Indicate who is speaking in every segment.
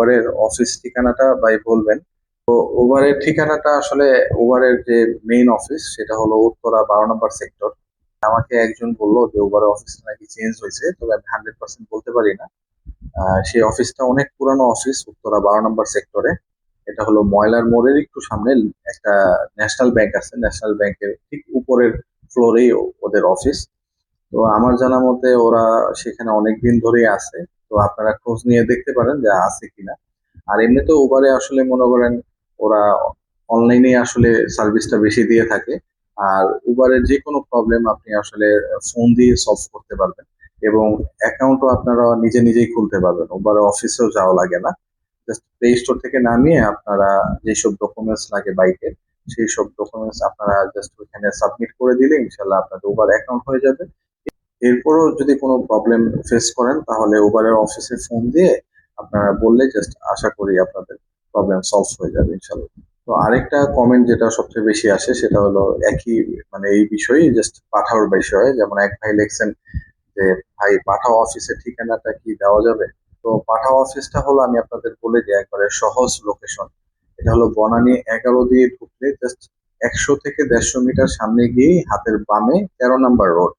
Speaker 1: উবারের office ঠিকানাটা ভাই বলবেন। তো উবারের ঠিকানাটা আসলে উবারের যে মেইন অফিস সেটা হলো উত্তরা বারো নম্বর সেক্টর আমাকে একজন বলল যে উবারের অফিস নাকি চেঞ্জ হয়েছে, তবে আমি হান্ড্রেড পার্সেন্ট বলতে পারি না। সেই অফিসটা অনেক পুরানো অফিস উত্তরা বারো নম্বর সেক্টরে এটা হলো ময়লার মোড়ের একটু সামনে, একটা ন্যাশনাল ব্যাংক আছে ন্যাশনাল ব্যাংকের ঠিক উপরের ফ্লোরেই ওদের অফিস তো আমার জানা মতে ওরা সেখানে অনেক দিন ধরেই আছে। তো আপনারা খোঁজ নিয়ে দেখতে পারেন যে আছে কিনা। আর এমনিতে উবারে আসলে মনে করেন ওরা অনলাইনে আসলে সার্ভিসটা বেশি দিয়ে থাকে। আর উবারের যে কোনো প্রবলেম আপনি আসলে ফোন দিয়ে সলভ করতে পারবেন। এবং অ্যাকাউন্টও আপনারা নিজে নিজেই খুলতে পারবেন। উবারের অফিসেও যাওয়া লাগে না। জাস্ট প্লে স্টোর থেকে নামিয়ে আপনারা যেসব ডকুমেন্টস লাগে বাইকের সেই সব ডকুমেন্টস আপনারা জাস্ট ওইখানে সাবমিট করে দিলে ইনশাল্লাহ আপনাদের উবার অ্যাকাউন্ট হয়ে যাবে। এরপরও যদি কোনো প্রবলেম ফেস করেন, তাহলে উবারের অফিসে ফোন দিয়ে আপনারা বললে জাস্ট আশা করি আপনাদের প্রবলেম সলভ হয়ে যাবে ইনশাল্লাহ তো আরেকটা কমেন্ট যেটা সবচেয়ে বেশি আসে, সেটা হলো একই মানে এই বিষয়ে জাস্ট পাঠাওয়ার বিষয়ে, যেমন এক ভাই লিখছেন যে, ভাই, পাঠাও অফিসের ঠিকানাটা কি দেওয়া যাবে? তো পাঠাও অফিসটা হলো, আমি আপনাদের বলে দিই একবারে সহজ লোকেশন এটা হলো বনানী এগারো দিয়ে ঢুকলে জাস্ট একশো থেকে দেড়শো মিটার সামনে গিয়ে হাতের বামে তেরো নাম্বার রোড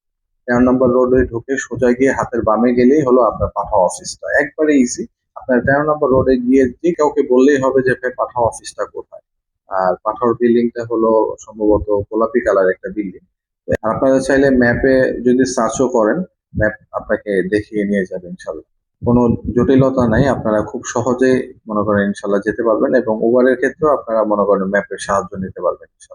Speaker 1: তেরো নম্বর রোডে ঢুকে সোজা গিয়ে হাতের বামে গেলেই হলো আপনার পাঠাও অফিসটা একবারে ইজি আপনার তেরো নম্বর রোডে গিয়ে যে কাউকে বললেই হবে যে, ভাই পাঠাও অফিসটা কোথায়? আর পাঠাওর বিল্ডিংটা হলো সম্ভবত গোলাপি কালার একটা বিল্ডিং আপনারা চাইলে ম্যাপে যদি সার্চও করেন ম্যাপ আপনাকে দেখিয়ে নিয়ে যাবে ইনশাল্লাহ কোনো জটিলতা নাই। আপনারা খুব সহজে মনে করেন ইনশাল্লাহ যেতে পারবেন এবং উবারের ক্ষেত্রেও আপনারা মনে করেন ম্যাপের সাহায্য নিতে পারবেন ইনশাল্লাহ